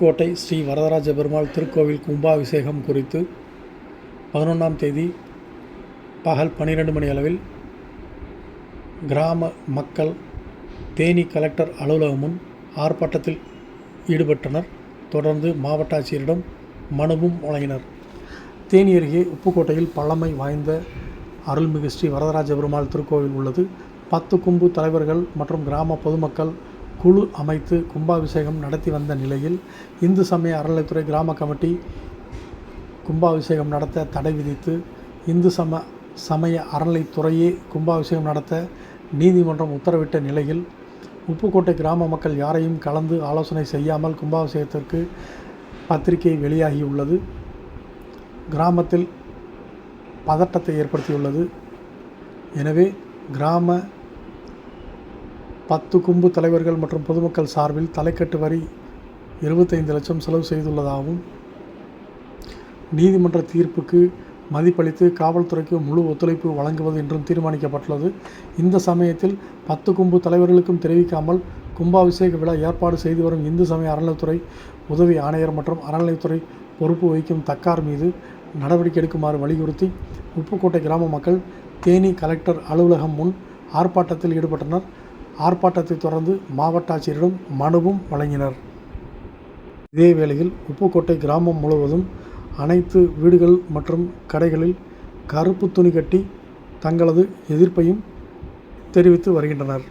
கோட்டை ஸ்ரீ வரதராஜ பெருமாள் திருக்கோவில் கும்பாபிஷேகம் குறித்து பதினொன்றாம் தேதி பகல் பன்னிரெண்டு மணி அளவில் கிராம மக்கள் தேனி கலெக்டர் அலுவலகம் முன் ஆர்ப்பாட்டத்தில் ஈடுபட்டனர். தொடர்ந்து மாவட்ட ஆட்சியரிடம் மனுவும் வழங்கினர். தேனி அருகே உப்புக்கோட்டையில் பழமை வாய்ந்த அருள்மிகு ஸ்ரீ வரதராஜ பெருமாள் திருக்கோவில் உள்ளது. பத்து கும்பு தலைவர்கள் மற்றும் கிராம பொதுமக்கள் குழு அமைத்து கும்பாபிஷேகம் நடத்தி வந்த நிலையில் இந்து சமய அறநிலைத்துறை கிராம கமிட்டி கும்பாபிஷேகம் நடத்த தடை விதித்து இந்து சம சமய அறநிலைத்துறையே கும்பாபிஷேகம் நடத்த நீதிமன்றம் உத்தரவிட்ட நிலையில் உப்புக்கோட்டை கிராம மக்கள் யாரையும் கலந்து ஆலோசனை செய்யாமல் கும்பாபிஷேகத்திற்கு பத்திரிகை வெளியாகியுள்ளது. கிராமத்தில் பதட்டத்தை ஏற்படுத்தியுள்ளது. எனவே கிராம பத்து கும்பு தலைவர்கள் மற்றும் பொதுமக்கள் சார்பில் தலைக்கட்டு வரி இருபத்தைந்து லட்சம் செலவு செய்துள்ளதாகவும் நீதிமன்ற தீர்ப்புக்கு மதிப்பளித்து காவல்துறைக்கு முழு ஒத்துழைப்பு வழங்குவது என்றும் தீர்மானிக்கப்பட்டுள்ளது. இந்த சமயத்தில் பத்து கும்பு தலைவர்களுக்கும் தெரிவிக்காமல் கும்பாபிஷேக விழா ஏற்பாடு செய்து வரும் இந்து சமய அறநிலைத்துறை உதவி ஆணையர் மற்றும் அறநிலைத்துறை பொறுப்பு வகிக்கும் தக்கார் மீது நடவடிக்கை எடுக்குமாறு வலியுறுத்தி உப்புக்கோட்டை கிராம மக்கள் தேனி கலெக்டர் அலுவலகம் முன் ஆர்ப்பாட்டத்தில் ஈடுபட்டனர். ஆர்ப்பாட்டத்தை தொடர்ந்து மாவட்ட ஆட்சியரிடம் மனுவும் வழங்கினர். இதே வேளையில் உப்புக்கோட்டை கிராமம் முழுவதும் அனைத்து வீடுகள் மற்றும் கடைகளில் கருப்பு துணி கட்டி தங்களது எதிர்ப்பையும் தெரிவித்து வருகின்றனர்.